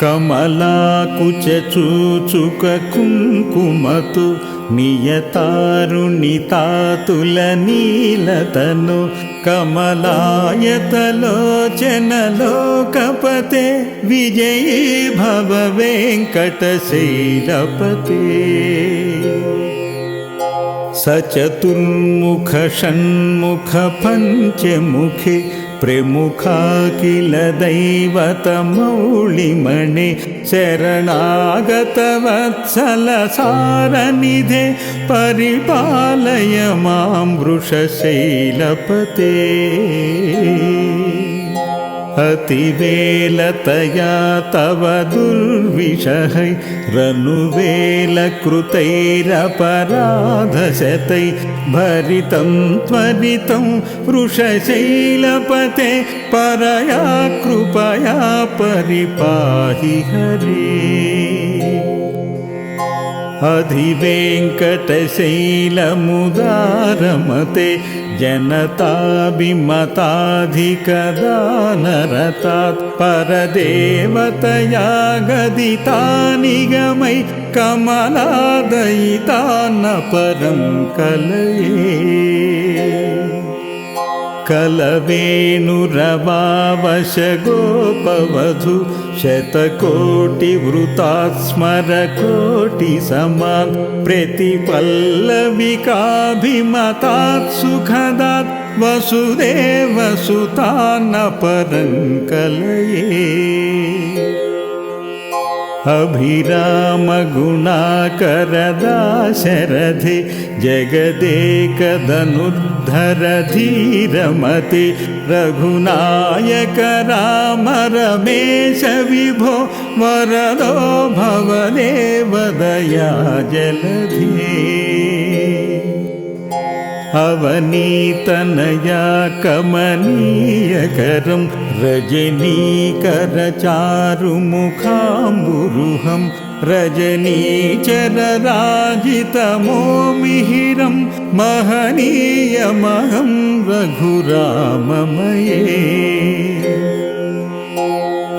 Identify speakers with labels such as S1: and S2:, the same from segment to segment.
S1: కమలాకుచూచుక కుంకుమతు నియతారుణితాతుల నీలతను కమలాయతలోచనలోకపతే విజయీ భవ వెంకటశైలపతే సచతుర్ముఖ షణ్ముఖ పంచముఖి प्रमुखा किल दैवतमौलिमणे शरणागतवत्सलसारनिधे परिपालय मां वृषशैलपते अतिवेलतया तव दुर्विषहै रनुवेलकृतैरपराधशतै भरितं त्वरितं वृषशैलपते परया कृपया परिपाहि हरे अधिवेङ्कटशैलमुदारमते जनताभिमताधिकदानरतात् परदेवतया गदितानिगमै कमलादयितान्न परं कलये कलवेणुरवावशगोपवधु शतकोटिवृतात् स्मरकोटिसमान् प्रतिपल्लविकाभिमतात् सुखदात् वसुदेवसुतान्न परं कलये अभिरामगुणाकरदाशरथे जगदेकधनुर्धरधीरमते रघुनायक राम रमेश विभो वरदो भवदेवदया जलधे अवनीतनया कमनीयकरं रजनीकरचारुमुखाम्बुरुहं रजनीचरराजितमोमिहिरं महनीयमहं रघुराममये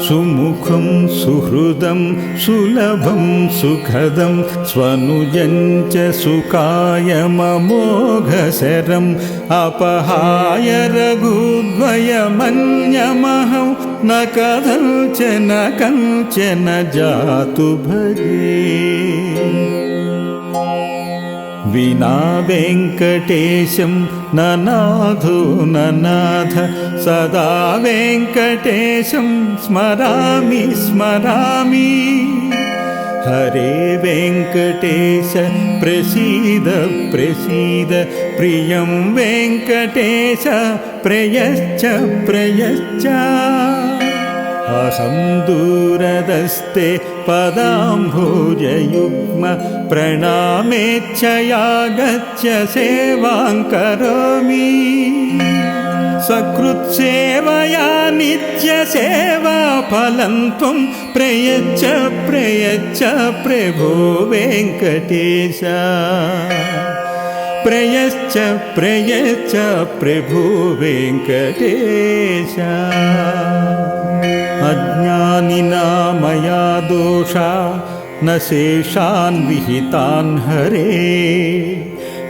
S1: सुमुखं सुहृदं सुलभं सुखदं स्वनुजं च सुकायममोघशरम् अपहाय रघुद्वयमन्यमहं न कथञ्चन कञ्चन जातु भजे विना वेङ्कटेशं ननाथो ननाथ सदा वेङ्कटेशं स्मरामि स्मरामि। हरे वेङ्कटेश प्रसीद प्रसीद प्रियं वेङ्कटेश प्रयश्च प्रयश्च अहं दूरदस्ते पदाम्भोजयुग्म प्रणामेच्छया गच्छ सेवां करोमि सकृत्सेवया नित्यसेवा फलं त्वं प्रयच्छ प्रयच्छ प्रभो वेङ्कटेश प्रयश्च प्रयच्छ प्रभो वेङ्कटेश। अज्ञानिना मया दोषा न शेषान् विहितान् हरे।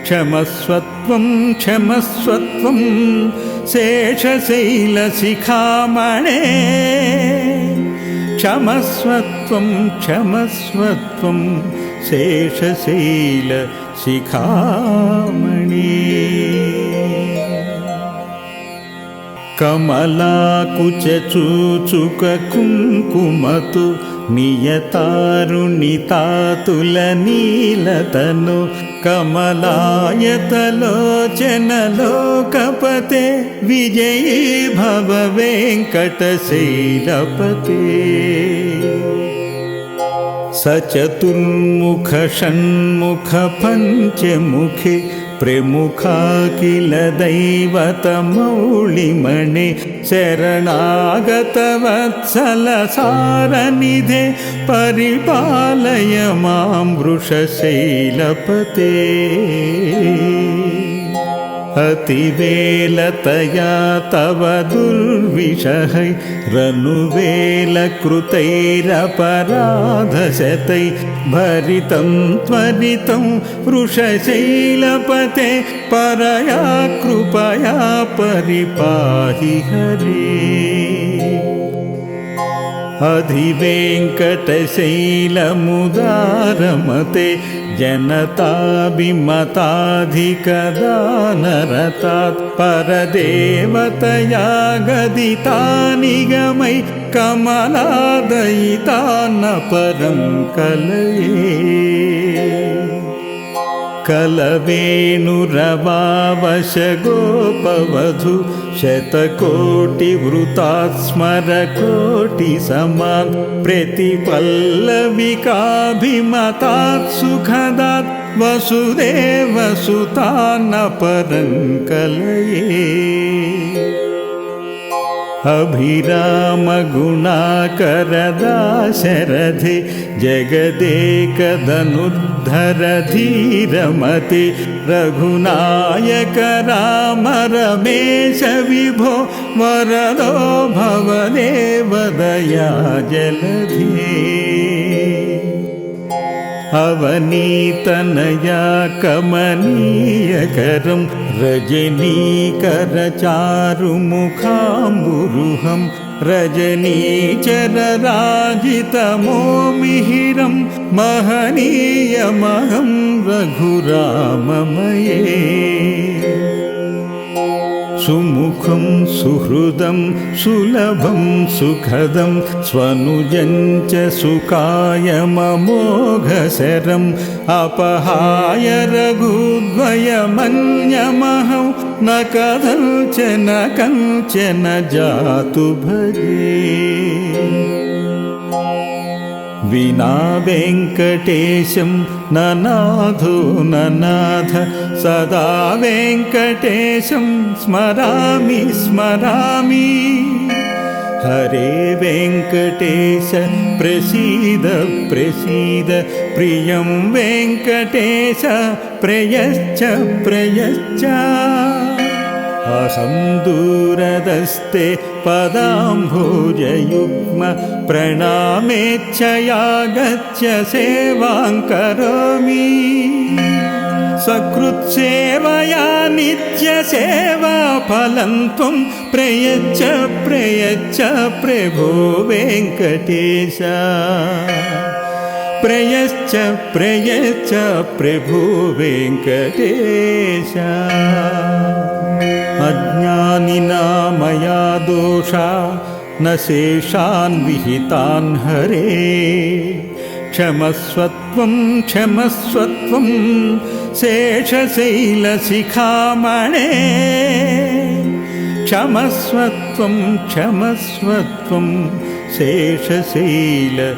S1: क्षमस्वत्वं क्षमस्वत्वं शेषशैलशिखामणे। क्षमस्वत्वं क्षमस्वत्वं शेषशैलशिखामणि कमलाकुचूचुककुङ्कुमतु नियतारुणितातुलनीलतनु कमलायतलोचनलोकपते विजयी भव वेङ्कटशैलपते सचतुर्मुख षण्मुख पञ्चमुखे प्रमुखा किल दैवतमौलिमणे शरणागतवत्सलसारनिधे परिपालय मां वृषशैलपते अतिवेलतया तव दुर्विषहै रनुवेलकृतैरपराधशतै भरितं त्वरितं वृषशैलपते परया कृपया परिपाहि हरे अधिवेङ्कटशैलमुदारमते जनताभिमताधिकदानरतात् परदेवतया गदितानिगमै कमलादयिता न परं कलये कलवेणुरवावशगोपवधु शतकोटिवृतात् स्मरकोटिसमान् प्रतिपल्लविकाभिमतात् सुखदात् कलये अभिरामगुणाकरदाशरथे जगदेकधनुर्धरधीरमते रघुनायक राम रमेश विभो वरदो भवदेव दया जलधे अवनीतनया कमनीयकरं रजनीकरचारुमुखाम्बुरुहं रजनीचरराजितमोमिहिरं महनीयमहं रघुराममये सुमुखं सुहृदं सुलभं सुखदं स्वनुजं च सुकायममोघशरम् अपहाय रघुद्वयमन्यमहं न कथञ्चन कञ्चन जातु भजे विना वेङ्कटेशं न नाथो न नाथ सदा वेङ्कटेशं स्मरामि स्मरामि। हरे वेङ्कटेश प्रसीद प्रसीद प्रियं वेङ्कटेश प्रयश्च प्रयश्च दूरदस्ते पदाम्भोजयुग्म प्रणामेच्छया गच्छ सेवां करोमि सकृत्सेवया नित्यसेवाफलं त्वं प्रयच्छ प्रयच्छ प्रभो वेङ्कटेश प्रयश्च प्रयच्छ प्रभो वेङ्कटेश। अज्ञानिना मया दोषा न शेषान् विहितान् हरे। क्षमस्वत्वं क्षमस्वत्वं शेषशैलशिखामणे क्षमस्वत्वं क्षमस्वत्वं शेषशैलशिखामणे